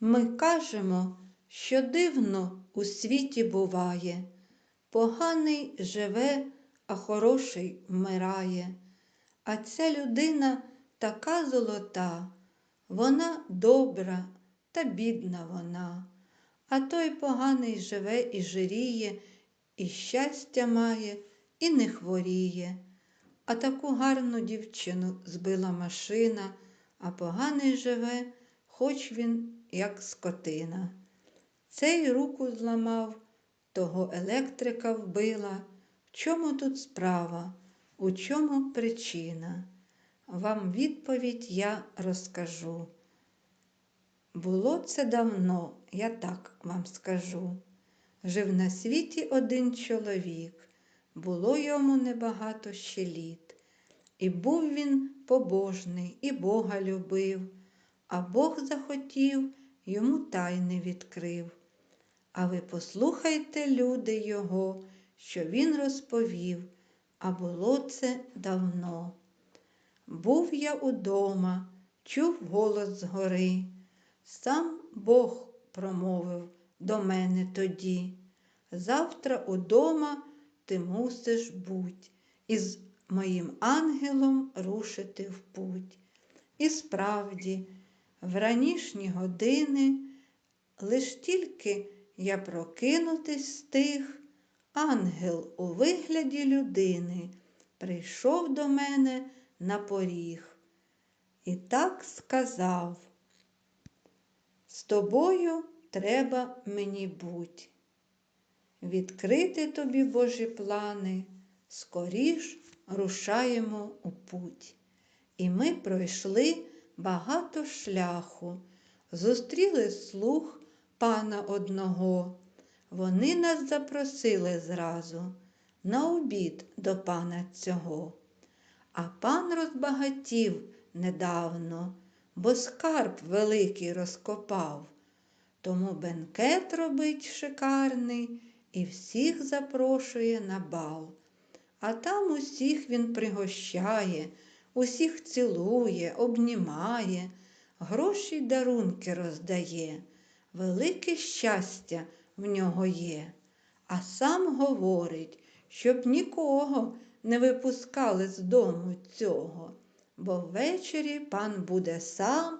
Ми кажемо, що дивно у світі буває. Поганий живе, а хороший вмирає. А ця людина така золота, вона добра та бідна вона. А той поганий живе і жиріє, і щастя має, і не хворіє. А таку гарну дівчину збила машина, а поганий живе, хоч він як скотина. Цей руку зламав, того електрика вбила. В чому тут справа, у чому причина? Вам відповідь я розкажу. Було це давно, я так вам скажу. Жив на світі один чоловік, було йому небагато ще літ. І був він побожний, і Бога любив, а Бог захотів, йому тайни відкрив. А ви послухайте, люди, його, що він розповів, а було це давно. Був я удома, чув голос згори. Сам Бог промовив до мене тоді. Завтра удома ти мусиш буть, і з моїм ангелом рушити в путь. І справді, в ранішні години, лиш тільки я прокинутись стиг, ангел у вигляді людини прийшов до мене на поріг. І так сказав, з тобою треба мені буть. Відкрити тобі Божі плани, скоріш рушаємо у путь. І ми пройшли багато шляху, зустріли слух пана одного. Вони нас запросили зразу на обід до пана цього. А пан розбагатів недавно, бо скарб великий розкопав. Тому бенкет робить шикарний і всіх запрошує на бал. А там усіх він пригощає, усіх цілує, обнімає, гроші й дарунки роздає. Велике щастя в нього є, а сам говорить, щоб нікого не випускали з дому цього, бо ввечері пан буде сам,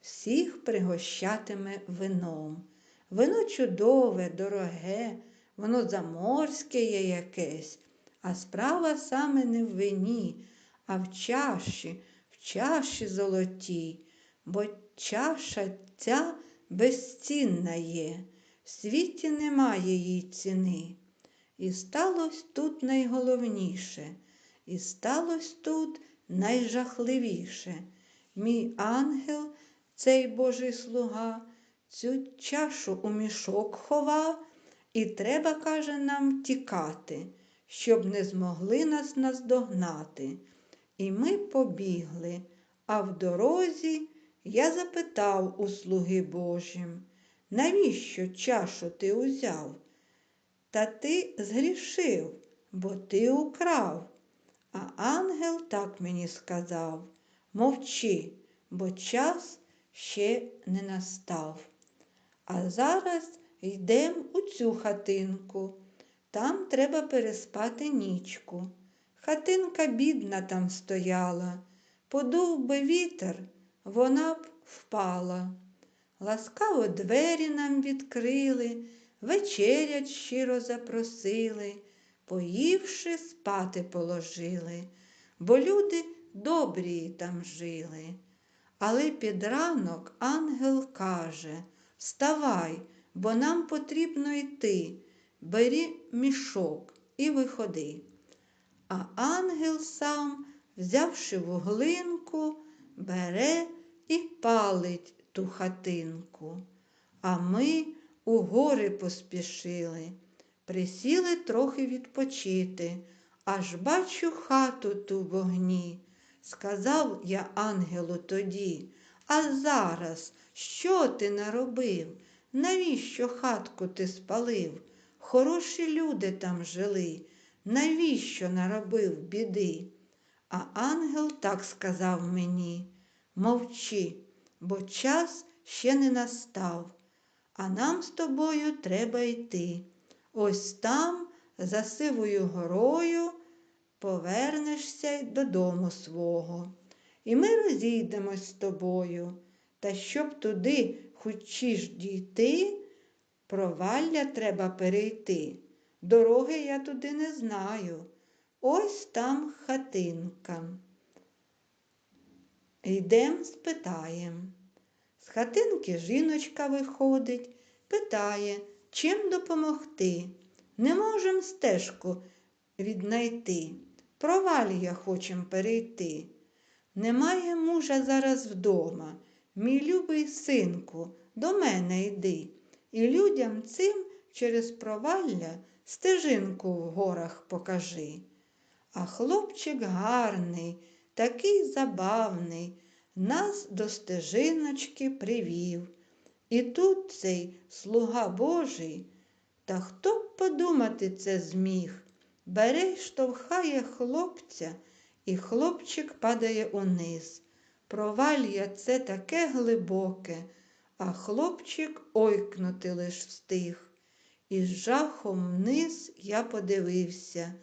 всіх пригощатиме вином. Вино чудове, дороге, воно заморське є якесь, а справа саме не в вині, а в чаші, в чаші золотій, бо чаша ця безцінна є, в світі немає її ціни. І сталося тут найголовніше, і сталося тут найжахливіше. Мій ангел, цей Божий слуга, цю чашу у мішок ховав, і треба, каже, нам тікати, щоб не змогли нас наздогнати. І ми побігли, а в дорозі я запитав у слуги Божім, навіщо чашу ти узяв? Та ти згрішив, бо ти украв. А ангел так мені сказав мовчи, бо час ще не настав. А зараз йдем у цю хатинку. Там треба переспати нічку. Хатинка бідна там стояла, подув би вітер, вона б впала. Ласкаво двері нам відкрили, вечерять щиро запросили, поївши, спати положили, бо люди добрі там жили. Але під ранок ангел каже Вставай, бо нам потрібно йти, бери мішок і виходи. А ангел сам, взявши вуглинку, бере і палить ту хатинку. А ми у гори поспішили, присіли трохи відпочити, аж бачу хату ту вогні. Сказав я ангелу тоді, а зараз що ти наробив? Навіщо хатку ти спалив? Хороші люди там жили, навіщо наробив біди? А ангел так сказав мені мовчи, бо час ще не настав, а нам з тобою треба йти. Ось там, за сивою горою, повернешся й додому свого. І ми розійдемось з тобою. Та щоб туди хочеш дійти, провалля треба перейти. Дороги я туди не знаю. Ось там хатинка. Йдем, спитаєм. З хатинки жіночка виходить, питає, чим допомогти. Не можем стежку віднайти. Провалля хочем перейти. Немає мужа зараз вдома. Мій любий синку, до мене йди. І людям цим через провалля стежинку в горах покажи. А хлопчик гарний, такий забавний, нас до стежиночки привів. І тут цей слуга Божий, та хто б подумати це зміг, бере й штовхає хлопця, і хлопчик падає униз. Провалля це таке глибоке, а хлопчик ойкнути лиш встиг. І з жахом вниз я подивився.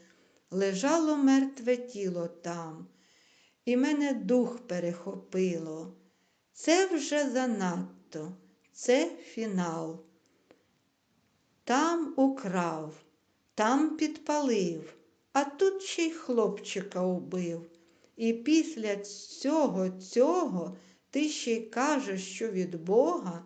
Лежало мертве тіло там, і мене дух перехопило. Це вже занадто, це фінал. Там украв, там підпалив, а тут ще й хлопчика убив. І після цього цього ти ще й кажеш, що від Бога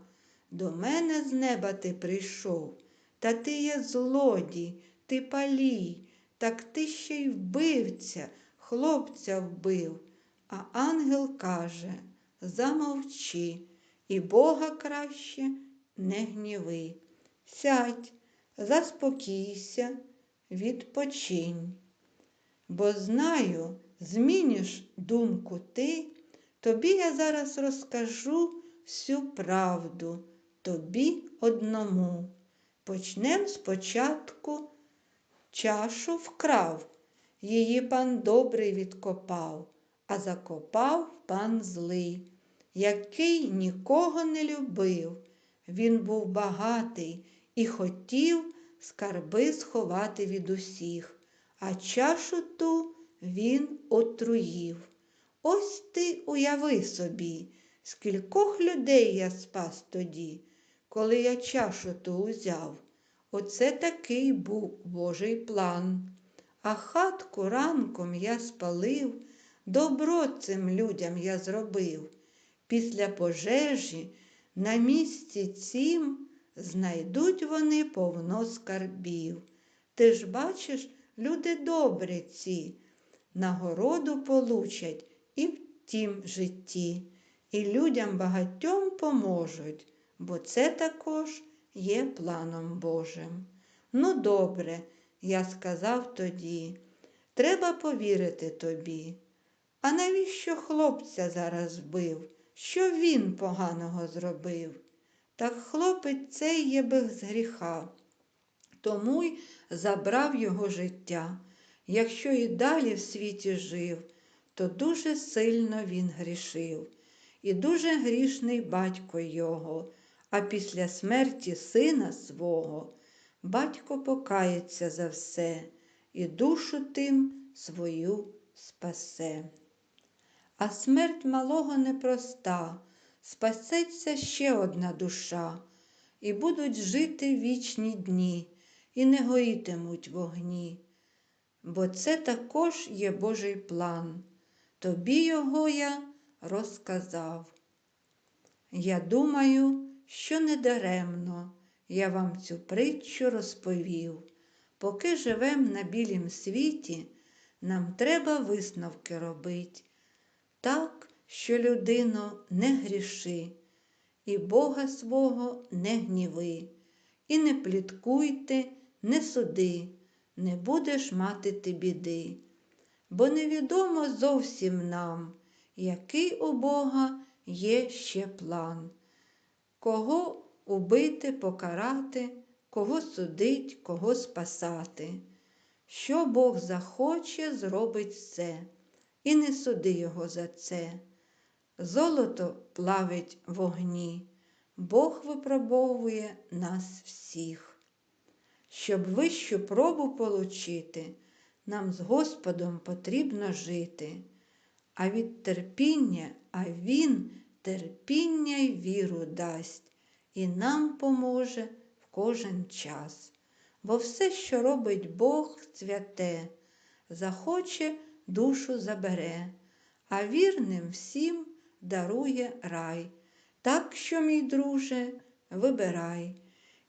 до мене з неба ти прийшов, та ти є злодій, ти палій, так ти ще й вбивця, хлопця вбив. А ангел каже замовчи, і Бога краще не гніви. Сядь, заспокійся, відпочинь. Бо знаю, зміниш думку ти, тобі я зараз розкажу всю правду, тобі одному. Почнем спочатку чашу вкрав, її пан добрий відкопав, а закопав пан злий, який нікого не любив. Він був багатий і хотів скарби сховати від усіх, а чашу ту він отруїв. Ось ти уяви собі, скількох людей я спас тоді, коли я чашу ту узяв. Оце такий був Божий план. А хатку ранком я спалив, добро цим людям я зробив. Після пожежі на місці цім знайдуть вони повно скарбів. Ти ж бачиш, люди добрі ці, нагороду получать і в тім житті, і людям багатьом поможуть, бо це також є планом Божим. Ну, добре, я сказав тоді, треба повірити тобі. А навіщо хлопця зараз вбив? Що він поганого зробив? Так хлопець цей є без гріха, тому й забрав його життя. Якщо і далі в світі жив, то дуже сильно він грішив, і дуже грішний батько його, а після смерті сина свого батько покається за все і душу тим свою спасе. А смерть малого непроста, спасеться ще одна душа, і будуть жити вічні дні, і не гоїтимуть вогні. Бо це також є Божий план. Тобі його я розказав. Я думаю, що недаремно я вам цю притчу розповів. Поки живем на білім світі, нам треба висновки робить. Так, що людино не гріши, і Бога свого не гніви, і не пліткуйте, не суди, не будеш мати ти біди. Бо невідомо зовсім нам, який у Бога є ще план, кого убити, покарати, кого судить, кого спасати. Що Бог захоче, зробить все, і не суди його за це. Золото плавить в огні, Бог випробовує нас всіх. Щоб вищу пробу получити, нам з Господом потрібно жити. А від терпіння, а Він терпіння й віру дасть, і нам поможе в кожен час. Бо все, що робить Бог святе, захоче, душу забере, а вірним всім дарує рай. Так що, мій друже, вибирай.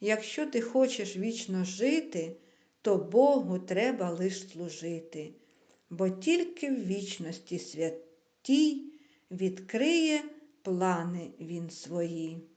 Якщо ти хочеш вічно жити, то Богу треба лиш служити, бо тільки в вічності святій відкриє плани Він свої.